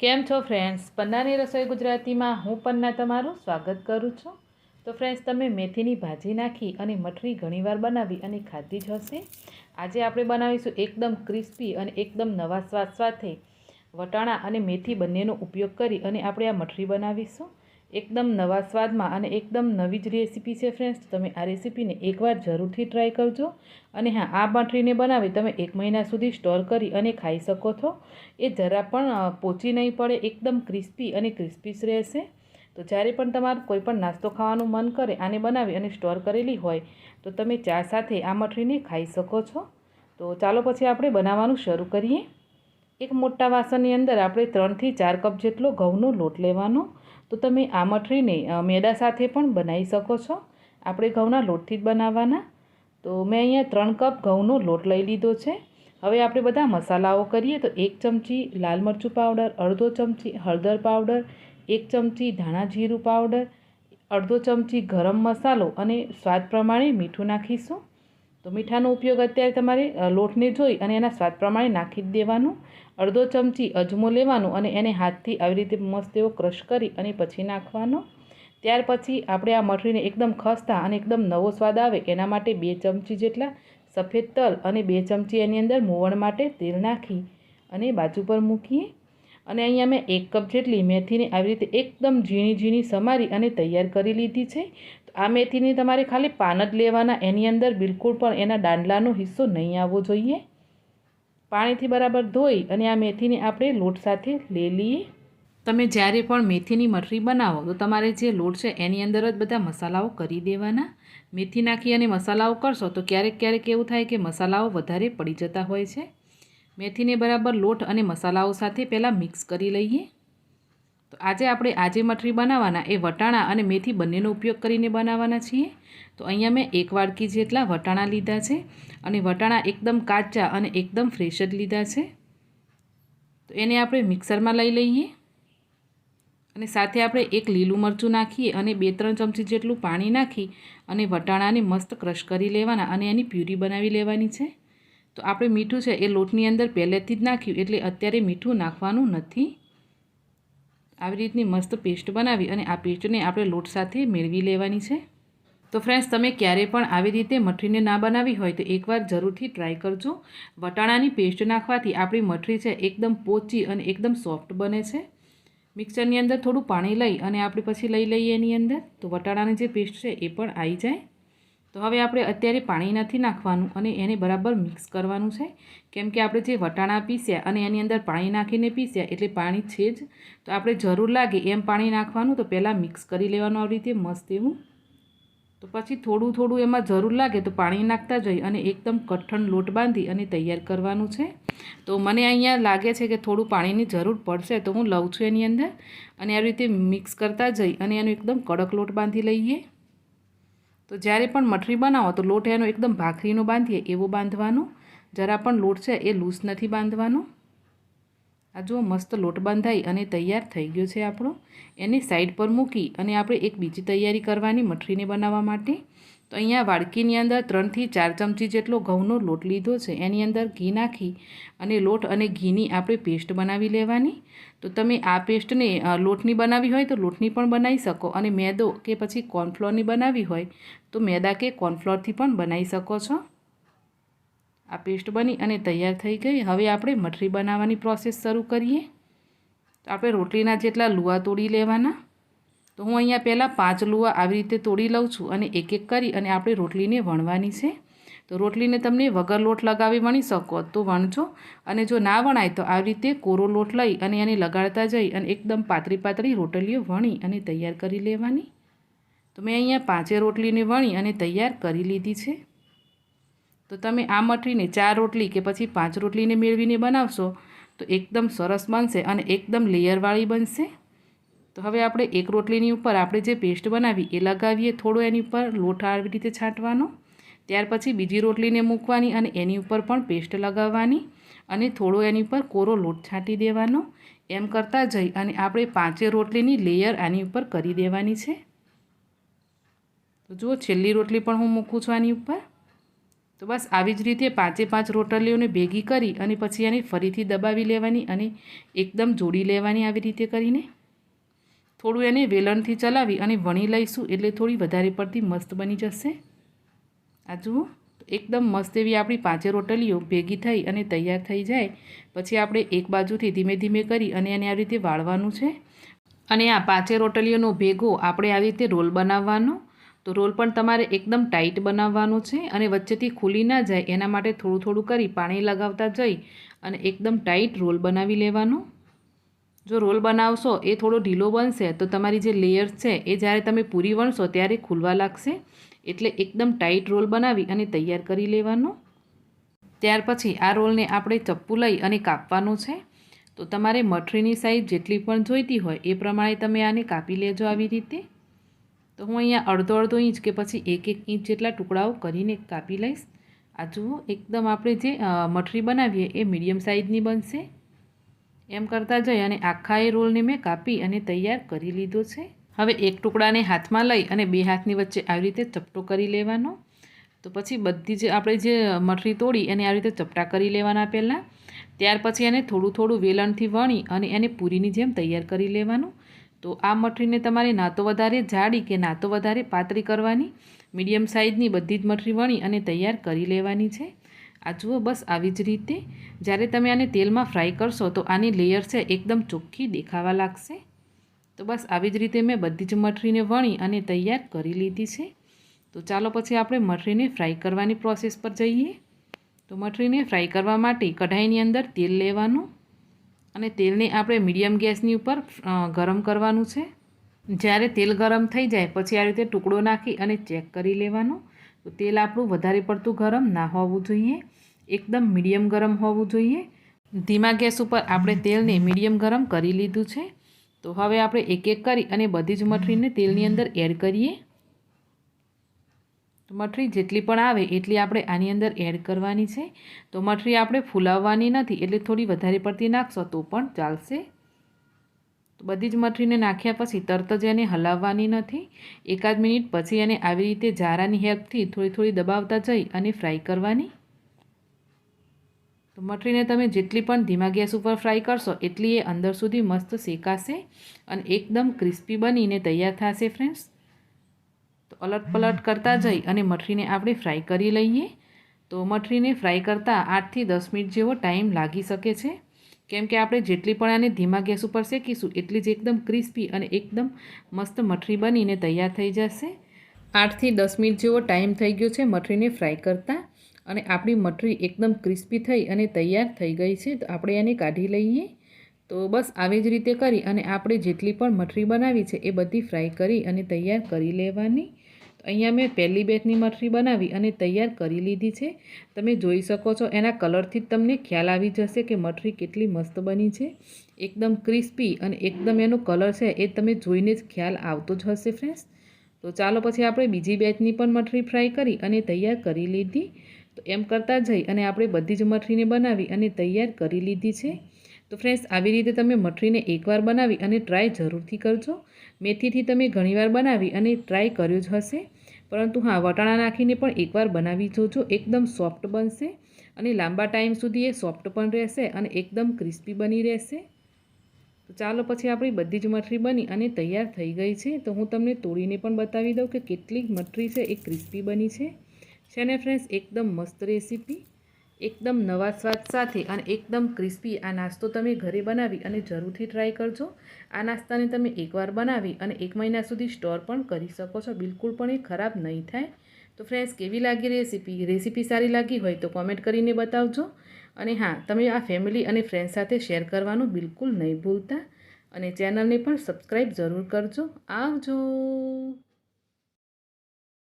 કેમ છો ફ્રેન્ડ્સ પન્નાની રસોઈ ગુજરાતીમાં હું પન્ના તમારું સ્વાગત કરું છું. તો ફ્રેન્ડ્સ તમે મેથીની ભાજી નાખી અને મઠરી ઘણીવાર બનાવી અને ખાધી જ હશે. આજે આપણે બનાવીશું એકદમ ક્રિસ્પી અને એકદમ નવા સ્વાદ સાથે વટાણા અને મેથી બંનેનો ઉપયોગ કરી અને આપણે આ મઠરી બનાવીશું. એકદમ નવા સ્વાદમાં અને એકદમ નવી જ રેસીપી છે ફ્રેન્ડ્સ તમે આ રેસીપીને એકવાર જરૂરથી ટ્રાય કરજો. અને હા, આ મઠરીને બનાવી તમે એક મહિના સુધી સ્ટોર કરી અને ખાઈ શકો છો. એ જરા પણ પોચી નહીં પડે, એકદમ ક્રિસ્પી અને ક્રિસ્પી રહેશે. તો જ્યારે પણ તમારું કોઈ પણ નાસ્તો ખાવાનું મન કરે, આને બનાવી અને સ્ટોર કરેલી હોય, તો તમે ચા સાથે આ મઠરીને ખાઈ શકો છો. તો ચાલો પછી આપણે બનાવવાનું શરૂ કરીએ. એક મોટા વાસણની અંદર આપણે ત્રણથી ચાર કપ જેટલો ઘઉંનો લોટ લેવાનો. તો તમે આ મઠરીને મેદા સાથે પણ બનાવી શકો છો. આપણે ઘઉંના લોટથી જ બનાવવાના. તો મેં અહીંયા ત્રણ કપ ઘઉંનો લોટ લઈ લીધો છે. હવે આપણે બધા મસાલાઓ કરીએ તો એક ચમચી લાલ મરચું પાવડર, અડધો ચમચી હળદર પાવડર, એક ચમચી ધાણા જીરું પાવડર, અડધો ચમચી ગરમ મસાલો અને સ્વાદ પ્રમાણે મીઠું નાખીશું. તો મીઠાનો ઉપયોગ અત્યારે તમારે લોટને જોઈ અને એના સ્વાદ પ્રમાણે નાખી જ દેવાનું. અડધો ચમચી અજમો લેવાનો અને એને હાથથી આવી રીતે મસ્ત એવો ક્રશ કરી અને પછી નાખવાનો. ત્યાર પછી આપણે આ મઠરીને એકદમ ખસતા અને એકદમ નવો સ્વાદ આવે એના માટે બે ચમચી જેટલા સફેદ તલ અને બે ચમચી એની અંદર મોવણ માટે તેલ નાખી અને બાજુ પર મૂકીએ. અને અહીંયા મેં એક કપ જેટલી મેથીને આવી રીતે એકદમ ઝીણી ઝીણી સમારી અને તૈયાર કરી લીધી છે. આ મેથીની તમારે ખાલી પાન જ લેવાના, એની અંદર બિલકુલ પણ એના દાંડલાનો હિસ્સો નહીં આવવો જોઈએ. પાણીથી બરાબર ધોઈ અને આ મેથીને આપણે લોટ સાથે લઈ લઈએ. તમે જ્યારે પણ મેથીની મઠરી બનાવો, તો તમારે જે લોટ છે એની અંદર જ બધા મસાલાઓ કરી દેવાના. મેથી નાખી અને મસાલાઓ કરશો, તો ક્યારેક ક્યારેક એવું થાય કે મસાલાઓ વધારે પડી જતા હોય છે. મેથીને બરાબર લોટ અને મસાલાઓ સાથે પહેલાં મિક્સ કરી લઈએ. તો આજે આપણે આજે મઠરી બનાવવાના એ વટાણા અને મેથી બંનેનો ઉપયોગ કરીને બનાવવાના છીએ. તો અહીંયા મેં એક વાડકી જેટલા વટાણા લીધા છે અને વટાણા એકદમ કાચા અને એકદમ ફ્રેશ જ લીધા છે. તો એને આપણે મિક્સરમાં લઈ લઈએ. અને સાથે આપણે એક લીલું મરચું નાખીએ અને બે ત્રણ ચમચી જેટલું પાણી નાખી અને વટાણાને મસ્ત ક્રશ કરી લેવાના અને એની પ્યુરી બનાવી લેવાની છે. તો આપણે મીઠું છે એ લોટની અંદર પહેલેથી જ નાખ્યું એટલે અત્યારે મીઠું નાખવાનું નથી. આવી રીતની મસ્ત પેસ્ટ બનાવી અને આ પેસ્ટને આપણે લોટ સાથે મેળવી લેવાની છે. તો ફ્રેન્ડ્સ તમે ક્યારે પણ આવી રીતે મઠરીને ના બનાવી હોય તો એકવાર જરૂરથી ટ્રાય કરજો. વટાણાની પેસ્ટ નાખવાથી આપણી મઠરી છે એકદમ પોચી અને એકદમ સોફ્ટ બને છે. મિક્સરની અંદર થોડું પાણી લઈ અને આપણે પછી લઈ લઈએ એની અંદર. તો વટાણાની જે પેસ્ટ છે એ પણ આવી જાય. તો હવે આપણે અત્યારે પાણી નથી નાખવાનું અને એને બરાબર મિક્સ કરવાનું છે. કેમ કે આપણે જે વટાણા પીસ્યા અને એની અંદર પાણી નાખીને પીસ્યા એટલે પાણી છે જ. તો આપણે જરૂર લાગે એમ પાણી નાખવાનું તો પહેલાં મિક્સ કરી લેવાનું આવી રીતે મસ્ત એવું. તો પછી થોડું થોડું એમાં જરૂર લાગે તો પાણી નાખતા જઈ અને એકદમ કઠણ લોટ બાંધી અને તૈયાર કરવાનું છે. તો મને અહીંયા લાગે છે કે થોડું પાણીની જરૂર પડશે તો હું લઉં છું એની અંદર. અને આવી રીતે મિક્સ કરતા જઈ અને એનો એકદમ કડક લોટ બાંધી લઈએ. તો જ્યારે પણ મઠરી બનાવો તો લોટ એનો એકદમ ભાખરીનો બાંધીએ, એવો બાંધવાનો. જરા પણ લોટ છે એ લૂઝ નથી બાંધવાનો. આ જુઓ, મસ્ત લોટ બાંધાઈ અને તૈયાર થઈ ગયો છે આપણો. એને સાઈડ પર મૂકી અને આપણે એક બીજી તૈયારી કરવાની મઠરીને બનાવવા માટે. તો અહીંયા વાડકીની અંદર ત્રણથી ચાર ચમચી જેટલો ઘઉંનો લોટ લીધો છે. એની અંદર ઘી નાખી અને લોટ અને ઘીની આપણે પેસ્ટ બનાવી લેવાની. તો તમે આ પેસ્ટને લોટની બનાવી હોય તો લોટની પણ બનાવી શકો અને મેદો કે પછી કોર્નફ્લોરની બનાવી હોય તો મેદા કે કોર્નફ્લોરથી પણ બનાવી શકો છો. આ પેસ્ટ બની અને તૈયાર થઈ ગઈ. હવે આપણે મઠરી બનાવવાની પ્રોસેસ શરૂ કરીએ. તો આપણે રોટલીના જેટલા લુવા તોડી લેવાના. તો હું અહીંયા પહેલાં પાંચ લુવા આવી રીતે તોડી લઉં છું અને એક એક કરી અને આપણે રોટલીને વણવાની છે. તો રોટલીને તમને વગર લોટ લગાવી વણી શકો, તો વણજો. અને જો ના વણાય તો આવી રીતે કોરો લોટ લઈ અને એને લગાડતા જઈ અને એકદમ પાતળી પાતળી રોટલીઓ વણી અને તૈયાર કરી લેવાની. તો મેં અહીંયા પાંચે રોટલીને વણી અને તૈયાર કરી લીધી છે. તો તમે આ મઠરીને ચાર રોટલી કે પછી પાંચ રોટલીને મેળવીને બનાવશો તો એકદમ સરસ બનશે અને એકદમ લેયરવાળી બનશે. તો હવે આપણે એક રોટલીની ઉપર આપણે જે પેસ્ટ બનાવી એ લગાવીએ થોડો એની ઉપર લોટ આવી રીતે છાંટવાનો. ત્યાર પછી બીજી રોટલીને મૂકવાની અને એની ઉપર પણ પેસ્ટ લગાવવાની અને થોડો એની ઉપર કોરો લોટ છાંટી દેવાનો. એમ કરતાં જઈ અને આપણે પાંચે રોટલીની લેયર આની ઉપર કરી દેવાની છે. તો જુઓ, છેલ્લી રોટલી પણ હું મૂકું છું આની ઉપર. તો બસ આવી જ રીતે પાંચે પાંચ રોટલીઓને ભેગી કરી અને પછી એને ફરીથી દબાવી લેવાની અને એકદમ જોડી લેવાની આવી રીતે કરીને. થોડું એને વેલણથી ચલાવી અને વણી લઈશું એટલે થોડી વધારે પડતી મસ્ત બની જશે. આ જુઓ એકદમ મસ્ત એવી આપણી પાંચે રોટલીઓ ભેગી થઈ અને તૈયાર થઈ જાય. પછી આપણે એક બાજુથી ધીમે ધીમે કરી અને એને આવી રીતે વાળવાનું છે. અને આ પાંચે રોટલીઓનો ભેગો આપણે આવી રીતે રોલ બનાવવાનો. તો રોલ પણ તમારે એકદમ ટાઈટ બનાવવાનો છે અને વચ્ચેથી ખુલી ના જાય એના માટે થોડું થોડું કરી પાણી લગાવતા જઈ અને એકદમ ટાઈટ રોલ બનાવી લેવાનો. જો રોલ બનાવશો, એ થોડો ઢીલો બનશે, તો તમારી જે લેયર્સ છે, એ જ્યારે તમે પૂરી વણશો ત્યારે ખુલવા લાગશે. એટલે એકદમ ટાઈટ રોલ બનાવી અને તૈયાર કરી લેવાનો. ત્યાર પછી આ રોલને આપણે ચપ્પુ લઈ અને કાપવાનો છે. તો તમારે મઠરીની સાઈઝ જેટલી પણ જોઈતી હોય, એ પ્રમાણે તમે આને કાપી લેજો આવી રીતે. તો હું અહીંયા અડધો અડધો ઇંચ કે પછી એક એક ઇંચ જેટલા ટુકડાઓ કરીને કાપી લઈશ. આ જુઓ, એકદમ આપણે જે મઠરી બનાવીએ, એ મીડિયમ સાઇઝની બનશે. એમ કરતાં જઈ અને આખા એ રોલને મેં કાપી અને તૈયાર કરી લીધો છે. હવે એક ટુકડાને હાથમાં લઈ અને બે હાથની વચ્ચે આવી રીતે ચપટો કરી લેવાનો. તો પછી બધી જ આપણે જે મઠરી તોડી એને આવી રીતે ચપટા કરી લેવાના પહેલાં. ત્યાર પછી એને થોડું થોડું વેલણથી વણી અને એને પૂરીની જેમ તૈયાર કરી લેવાનું. તો આ મઠરીને તમારે ના તો વધારે જાડી કે ના તો વધારે પાતળી કરવાની. મીડિયમ સાઇઝની બધી જ મઠરી વણી અને તૈયાર કરી લેવાની છે. આ જુઓ, બસ આવી જ રીતે. જ્યારે તમે આને તેલમાં ફ્રાય કરશો, તો આની લેયર છે એકદમ ચોખ્ખી દેખાવા લાગશે. તો બસ આવી જ રીતે મેં બધી જ મઠરીને વણી અને તૈયાર કરી લીધી છે. તો ચાલો પછી આપણે મઠરીને ફ્રાય કરવાની પ્રોસેસ પર જઈએ. તો મઠરીને ફ્રાય કરવા માટે કઢાઈની અંદર તેલ લેવાનું અને તેલને આપણે મીડિયમ ગેસની ઉપર ગરમ કરવાનું છે. જ્યારે તેલ ગરમ થઈ જાય, પછી આ રીતે ટુકડો નાખી અને ચેક કરી લેવાનું. તો તેલ આપણું વધારે પડતું ગરમ ના હોવું જોઈએ. એકદમ મીડિયમ ગરમ હોવું જોઈએ. ધીમા ગેસ ઉપર આપણે તેલને મીડિયમ ગરમ કરી લીધું છે. તો હવે આપણે એક એક કરી અને બધી જ મઠરીને તેલની અંદર એડ કરીએ. તો મઠરી જેટલી પણ આવે એટલી આપણે આની અંદર એડ કરવાની છે. તો મઠરી આપણે ફૂલાવવાની નથી એટલે થોડી વધારે પડતી નાખશો તો પણ ચાલશે. તો બધી જ મઠરીને નાખ્યા પછી તરત જ એને હલાવવાની નથી. એકાદ મિનિટ પછી એને આવી રીતે જારાની હેલ્પથી થોડી થોડી દબાવતા જઈ અને ફ્રાય કરવાની. તો મઠરીને તમે જેટલી પણ ધીમા ગેસ ઉપર ફ્રાય કરશો એટલી એ અંદર સુધી મસ્ત શેકાશે અને એકદમ ક્રિસ્પી બનીને તૈયાર થશે ફ્રેન્ડ્સ. તો અલટ પલટ કરતાં જઈ અને મઠરીને આપણે ફ્રાય કરી લઈએ. તો મઠરીને ફ્રાય કરતાં આઠથી દસ મિનિટ જેવો ટાઈમ લાગી શકે છે. કેમ કે આપણે જેટલી પણ આને ધીમા ગેસ ઉપર શેકીશું, એટલી જ એકદમ ક્રિસ્પી અને એકદમ મસ્ત મઠરી બનીને તૈયાર થઈ જશે. આઠથી દસ મિનિટ જેવો ટાઈમ થઈ ગયો છે મઠરીને ફ્રાય કરતાં અને આપણી મઠરી એકદમ ક્રિસ્પી થઈ અને તૈયાર થઈ ગઈ છે. તો આપણે એને કાઢી લઈએ. તો બસ આવી જ રીતે કરી અને આપણે જેટલી પણ મઠરી બનાવી છે એ બધી ફ્રાય કરી અને તૈયાર કરી લેવાની. અહીંયા મેં પહેલી બેચની મઠરી બનાવી અને તૈયાર કરી લીધી છે. તમે જોઈ શકો છો એના કલરથી જ તમને ખ્યાલ આવી જશે કે મઠરી કેટલી મસ્ત બની છે. એકદમ ક્રિસ્પી અને એકદમ એનો કલર છે એ તમે જોઈને જ ખ્યાલ આવતો જ હશે ફ્રેન્ડ્સ. તો ચાલો પછી આપણે બીજી બેચની પણ મઠરી ફ્રાય કરી અને તૈયાર કરી લીધી. તો એમ કરતાં જઈ અને આપણે બધી જ મઠરીને બનાવી અને તૈયાર કરી લીધી છે. તો ફ્રેન્ડ્સ, આવી રીતે તમે મઠરીને એકવાર બનાવી અને ટ્રાય જરૂરથી કરજો. મેથીથી તમે ઘણીવાર બનાવી અને ટ્રાય કર્યો જ હશે. પરંતુ હા, વટાણા નાખીને પણ એકવાર બનાવી જોજો, એકદમ સોફ્ટ બનશે અને લાંબા ટાઈમ સુધી એ સોફ્ટ પણ રહેશે અને એકદમ ક્રિસ્પી બની રહેશે. તો ચાલો પછી આપણી બધી જ મઠરી બની અને તૈયાર થઈ ગઈ છે. તો હું તમને તોડીને પણ બતાવી દઉં કે કેટલી મઠરી છે એ ક્રિસ્પી બની છે. છે ને ફ્રેન્ડ્સ, એકદમ મસ્ત રેસીપી. એકદમ નવા સ્વાદ સાથે અને એકદમ ક્રિસ્પી આ નાસ્તો તમે ઘરે બનાવી અને જરૂરથી ટ્રાય કરજો. આ નાસ્તાને તમે એકવાર બનાવી અને એક મહિના સુધી સ્ટોર પણ કરી શકો છો. બિલકુલ પણ એ ખરાબ નહીં થાય. તો ફ્રેન્ડ્સ કેવી લાગી રેસીપી રેસીપી સારી લાગી હોય તો કોમેન્ટ કરીને બતાવજો. અને હા, તમે આ ફેમિલી અને ફ્રેન્ડ્સ સાથે શેર કરવાનું બિલકુલ નહીં ભૂલતા. અને ચેનલને પણ સબસ્ક્રાઈબ જરૂર કરજો. આવજો!